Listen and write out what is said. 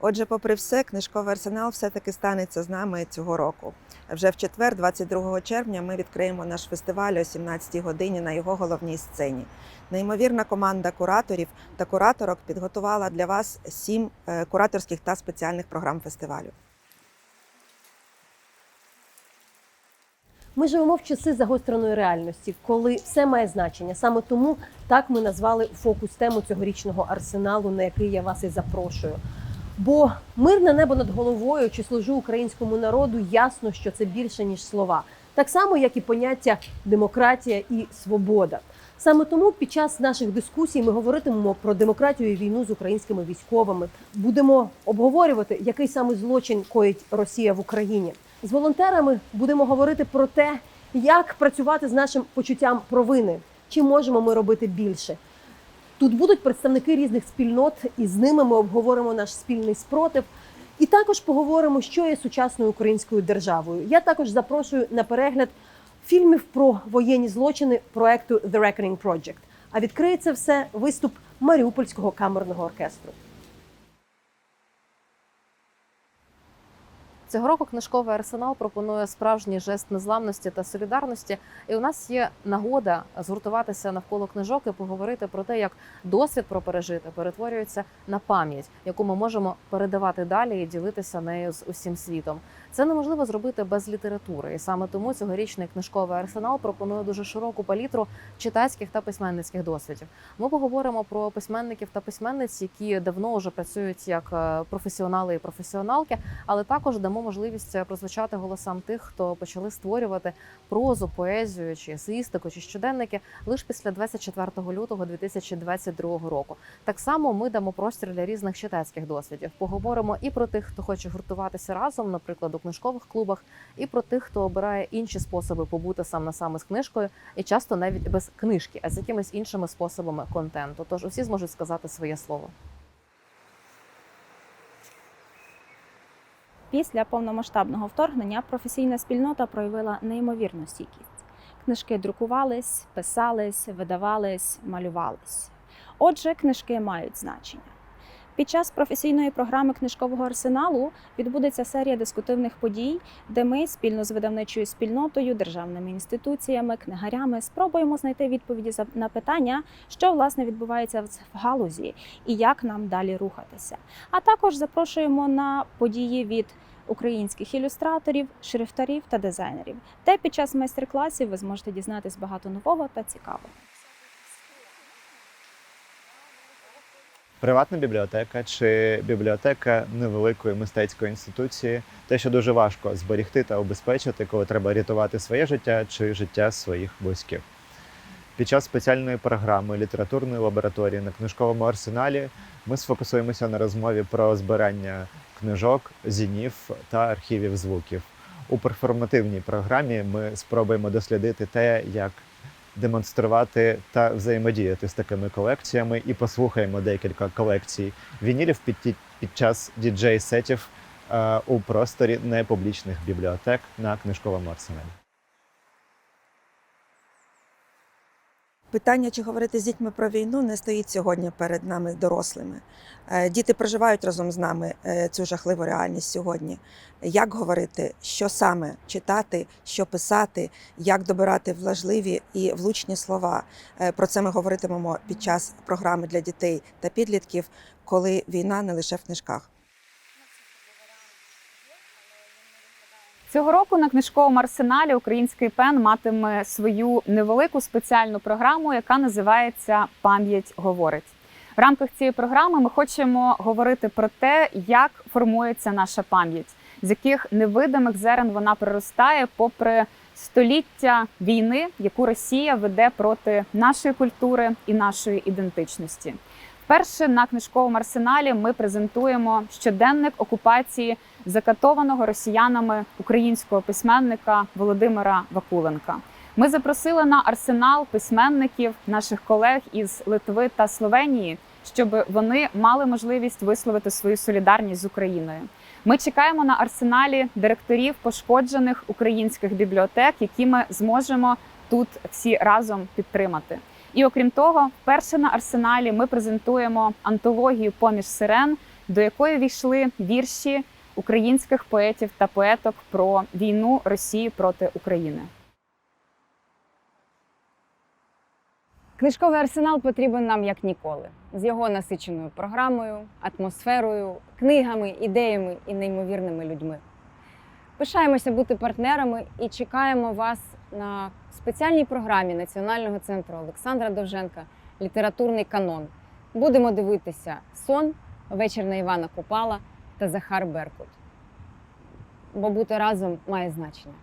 Отже, попри все, книжковий арсенал все-таки станеться з нами цього року. Вже в четвер, 22 червня, ми відкриємо наш фестиваль о 17 годині на його головній сцені. Неймовірна команда кураторів та кураторок підготувала для вас сім е, кураторських та спеціальних програм фестивалю. Ми живемо в часи загостреної реальності, коли все має значення. Саме тому так ми назвали фокус тему цьогорічного арсеналу, на який я вас і запрошую. Бо мирне небо над головою чи служу українському народу ясно, що це більше ніж слова, так само як і поняття демократія і свобода. Саме тому під час наших дискусій ми говоритимемо про демократію і війну з українськими військовими. Будемо обговорювати, який саме злочин коїть Росія в Україні. З волонтерами будемо говорити про те, як працювати з нашим почуттям провини, чи можемо ми робити більше. Тут будуть представники різних спільнот, і з ними ми обговоримо наш спільний спротив. І також поговоримо, що є сучасною українською державою. Я також запрошую на перегляд фільмів про воєнні злочини проекту The Reckoning Project. А відкриється все виступ Маріупольського камерного оркестру. Цього року книжковий арсенал пропонує справжній жест незламності та солідарності. І у нас є нагода згуртуватися навколо книжок і поговорити про те, як досвід про пережите перетворюється на пам'ять, яку ми можемо передавати далі і ділитися нею з усім світом. Це неможливо зробити без літератури, і саме тому цьогорічний книжковий арсенал пропонує дуже широку палітру читацьких та письменницьких досвідів. Ми поговоримо про письменників та письменниць, які давно вже працюють як е, професіонали і професіоналки, але також дамо можливість прозвучати голосам тих, хто почали створювати прозу, поезію чи есеїстику, чи щоденники лише після 24 лютого 2022 року. Так само ми дамо простір для різних читацьких досвідів. Поговоримо і про тих, хто хоче гуртуватися разом, наприклад, у книжкових клубах, і про тих, хто обирає інші способи побути сам на саме з книжкою, і часто навіть без книжки, а з якимись іншими способами контенту. Тож усі зможуть сказати своє слово. Після повномасштабного вторгнення професійна спільнота проявила неймовірну стійкість. Книжки друкувались, писались, видавались, малювались. Отже, книжки мають значення. Під час професійної програми книжкового арсеналу відбудеться серія дискутивних подій, де ми спільно з видавничою спільнотою, державними інституціями, книгарями спробуємо знайти відповіді на питання, що власне відбувається в галузі і як нам далі рухатися. А також запрошуємо на події від українських ілюстраторів, шрифтарів та дизайнерів, де під час майстер-класів ви зможете дізнатись багато нового та цікавого. Приватна бібліотека чи бібліотека невеликої мистецької інституції, те, що дуже важко зберігти та обезпечити, коли треба рятувати своє життя чи життя своїх близьких. Під час спеціальної програми літературної лабораторії на книжковому арсеналі ми сфокусуємося на розмові про збирання книжок, зінів та архівів звуків. У перформативній програмі ми спробуємо дослідити те, як демонструвати та взаємодіяти з такими колекціями, і послухаємо декілька колекцій вінілів під, під час діджей-сетів е, у просторі непублічних бібліотек на книжковому арсеналі. Питання, чи говорити з дітьми про війну, не стоїть сьогодні перед нами дорослими. Е, Діти проживають разом з нами е, цю жахливу реальність сьогодні. Як говорити, що саме читати, що писати, як добирати важливі і влучні слова. Е, Про це ми говоритимемо під час програми для дітей та підлітків, коли війна не лише в книжках. Цього року на книжковому арсеналі український пен матиме свою невелику спеціальну програму, яка називається Пам'ять говорить. В рамках цієї програми ми хочемо говорити про те, як формується наша пам'ять, з яких невидимих зерен вона проростає, попри століття війни, яку Росія веде проти нашої культури і нашої ідентичності. Вперше на книжковому арсеналі ми презентуємо щоденник окупації закатованого росіянами українського письменника Володимира Вакуленка. Ми запросили на арсенал письменників наших колег із Литви та Словенії, щоб вони мали можливість висловити свою солідарність з Україною. Ми чекаємо на арсеналі директорів пошкоджених українських бібліотек, які ми зможемо тут всі разом підтримати. І окрім того, вперше на арсеналі ми презентуємо антологію поміж сирен, до якої війшли вірші українських поетів та поеток про війну Росії проти України. Книжковий арсенал потрібен нам як ніколи, з його насиченою програмою, атмосферою, книгами, ідеями і неймовірними людьми. Пишаємося бути партнерами і чекаємо вас на спеціальній програмі Національного центру Олександра Довженка Літературний канон. Будемо дивитися сон, вечір на Івана Купала та Захар Беркут. Бо бути разом має значення.